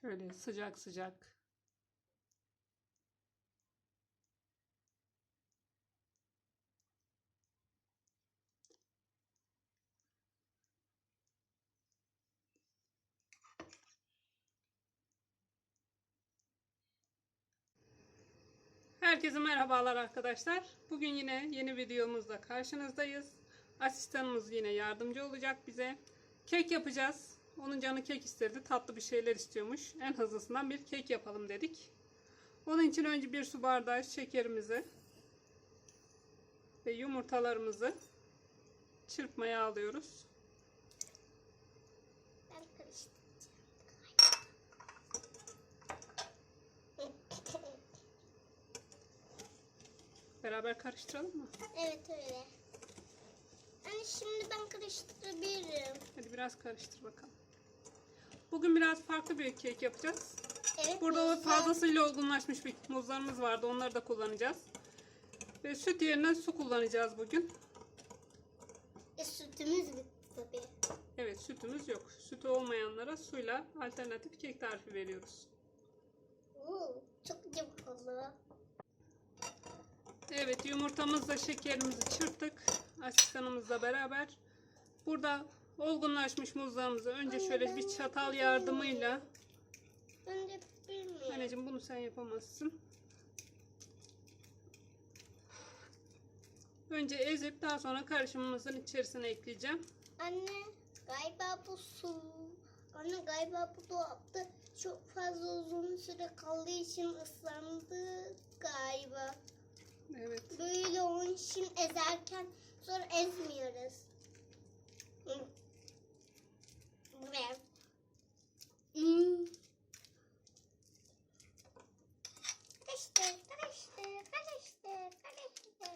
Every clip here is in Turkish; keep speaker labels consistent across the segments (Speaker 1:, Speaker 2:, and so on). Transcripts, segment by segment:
Speaker 1: Şöyle sıcak sıcak. Herkese merhabalar arkadaşlar. Bugün yine yeni videomuzda karşınızdayız. Asistanımız yine yardımcı olacak bize. Kek yapacağız. Onun canı kek istedi. Tatlı bir şeyler istiyormuş. En hızlısından bir kek yapalım dedik. Onun için önce bir su bardağı şekerimizi ve yumurtalarımızı çırpmaya alıyoruz.
Speaker 2: Ben.
Speaker 1: Beraber karıştıralım mı?
Speaker 2: evet öyle. Hani şimdi ben karıştırabilirim.
Speaker 1: Hadi biraz karıştır bakalım. Bugün biraz farklı bir kek yapacağız.
Speaker 2: Evet.
Speaker 1: Burada
Speaker 2: muzlar-
Speaker 1: fazlasıyla olgunlaşmış bir muzlarımız vardı. Onları da kullanacağız. Ve süt yerine su kullanacağız bugün.
Speaker 2: E, sütümüz bitti tabii.
Speaker 1: Evet sütümüz yok. Sütü olmayanlara suyla alternatif kek tarifi veriyoruz.
Speaker 2: Oo, çok oldu.
Speaker 1: Evet yumurtamızla şekerimizi çırptık. Asistanımızla beraber. Burada olgunlaşmış muzlarımızı önce şöyle bir çatal yardımıyla. Anneciğim bunu sen yapamazsın. Önce ezip daha sonra karışımımızın içerisine ekleyeceğim.
Speaker 2: Anne galiba bu su. Anne galiba bu dolapta çok fazla uzun süre kaldığı için ıslandı galiba.
Speaker 1: Evet.
Speaker 2: Böyle onun için ezerken sonra ezmiyoruz. Hmm. Karıştır, karıştır, karıştır, karıştır.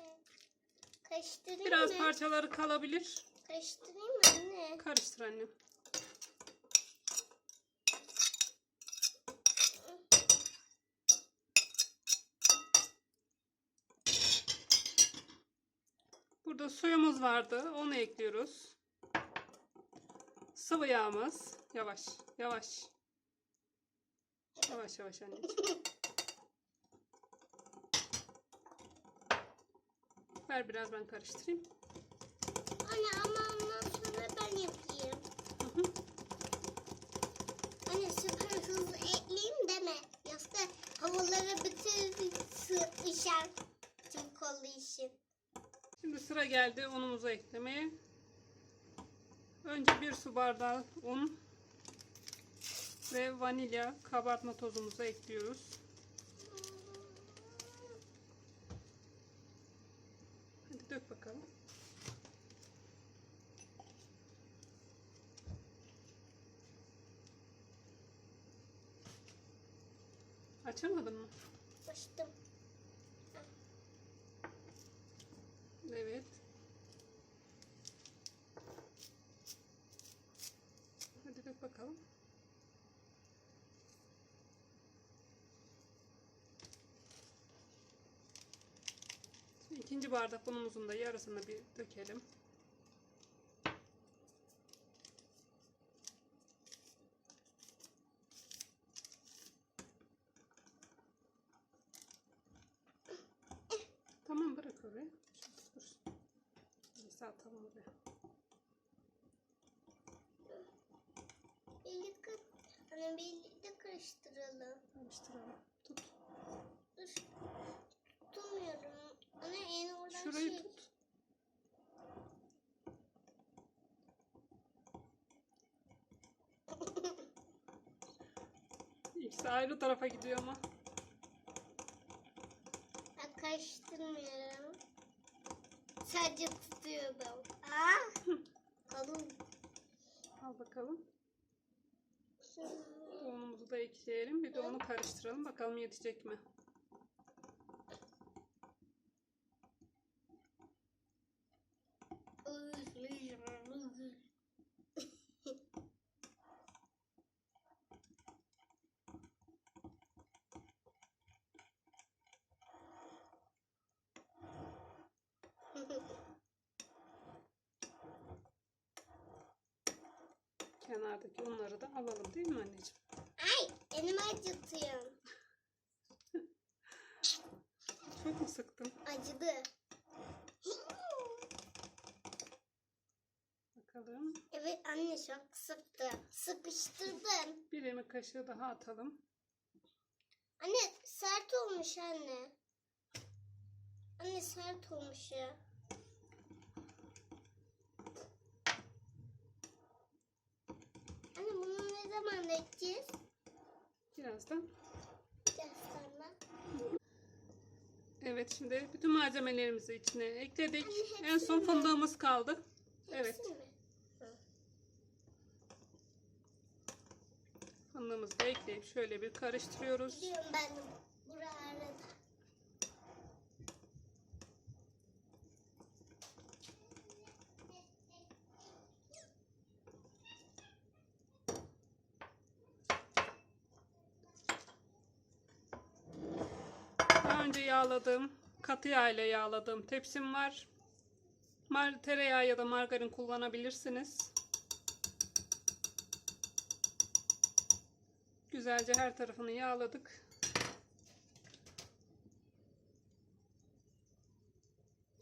Speaker 2: Karıştırayım
Speaker 1: Biraz
Speaker 2: mı?
Speaker 1: parçaları kalabilir.
Speaker 2: Karıştırayım mı anne?
Speaker 1: Karıştır annem. Burada suyumuz vardı. Onu ekliyoruz. Sıvı yağımız. Yavaş, yavaş. Yavaş yavaş anneciğim. Ver biraz ben karıştırayım.
Speaker 2: Anne ama ondan sonra ben yapayım.
Speaker 1: Hı hı.
Speaker 2: Anne süper hızlı ekleyeyim deme. Yoksa havalara bütün işer. Çok olduğu için.
Speaker 1: Şimdi sıra geldi unumuzu eklemeye. Önce bir su bardağı un ve vanilya kabartma tozumuzu ekliyoruz. Hadi dök bakalım. Açamadın mı?
Speaker 2: Açtım.
Speaker 1: Evet. Hadi dök bakalım. Şimdi ikinci bardak unumuzun da yarısını bir dökelim.
Speaker 2: Anne birlikte karıştıralım.
Speaker 1: Karıştıralım. Tut.
Speaker 2: Dur. Tutmuyorum. Anne en oradan
Speaker 1: Şurayı
Speaker 2: şey.
Speaker 1: tut. İkisi ayrı tarafa gidiyor ama.
Speaker 2: Ben karıştırmıyorum. Sadece tutuyorum. Aa! Kalın.
Speaker 1: Al bakalım. Unumuzu da ekleyelim. Bir de onu karıştıralım. Bakalım yetecek mi? Kenardaki unları da alalım değil mi anneciğim?
Speaker 2: Elimi acıtıyorsun.
Speaker 1: Çok mu sıktın?
Speaker 2: Acıdı.
Speaker 1: Bakalım.
Speaker 2: Evet anne çok sıktı. Sıkıştırdın.
Speaker 1: Bir yemek kaşığı daha atalım.
Speaker 2: Anne sert olmuş anne. Anne sert olmuş ya. Anne bunu ne zaman edeceğiz?
Speaker 1: Birazdan. Evet şimdi bütün malzemelerimizi içine ekledik.
Speaker 2: Hepsini
Speaker 1: En son
Speaker 2: mi?
Speaker 1: fındığımız kaldı. Evet.
Speaker 2: Hepsi mi?
Speaker 1: Fındığımızı da ekleyip şöyle bir karıştırıyoruz.
Speaker 2: Biliyorum ben de buralarda.
Speaker 1: Daha önce yağladığım, katı yağ ile yağladığım tepsim var. Mar tereyağı ya da margarin kullanabilirsiniz. Güzelce her tarafını yağladık.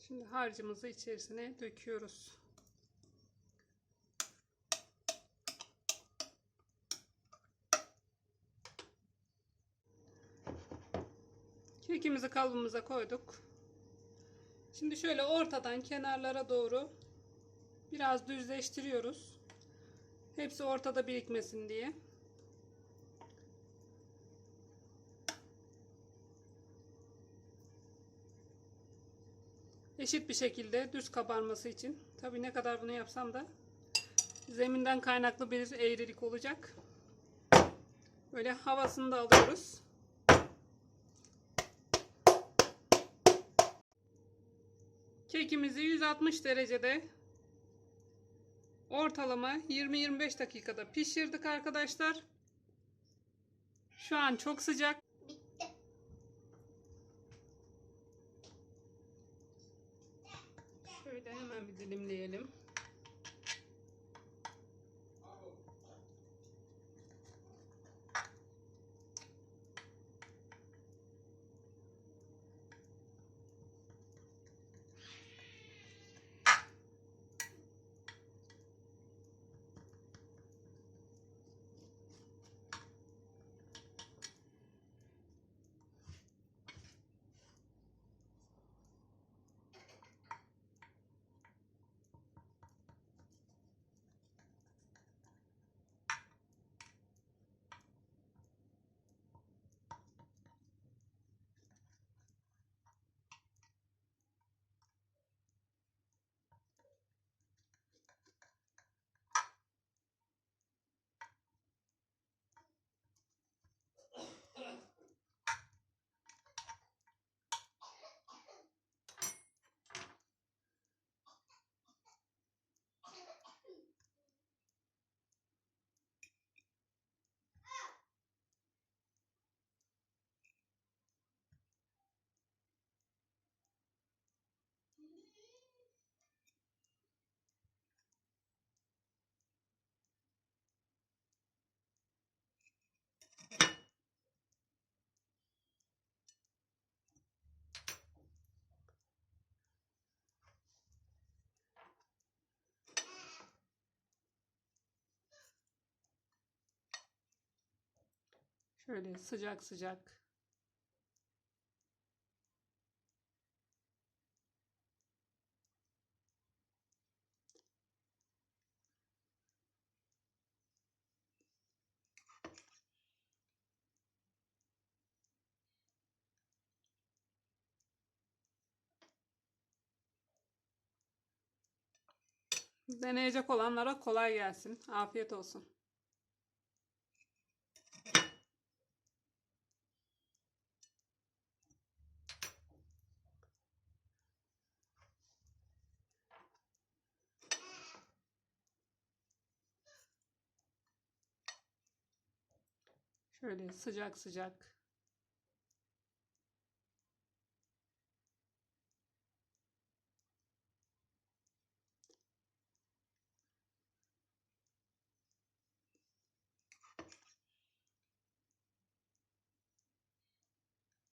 Speaker 1: Şimdi harcımızı içerisine döküyoruz. Kekimizi kalıbımıza koyduk. Şimdi şöyle ortadan kenarlara doğru biraz düzleştiriyoruz. Hepsi ortada birikmesin diye. Eşit bir şekilde düz kabarması için. Tabii ne kadar bunu yapsam da zeminden kaynaklı bir eğrilik olacak. Böyle havasını da alıyoruz. Kekimizi 160 derecede ortalama 20-25 dakikada pişirdik arkadaşlar. Şu an çok sıcak.
Speaker 2: Bitti.
Speaker 1: Şöyle hemen bir dilimleyelim. Şöyle sıcak sıcak. Deneyecek olanlara kolay gelsin. Afiyet olsun. Şöyle sıcak sıcak.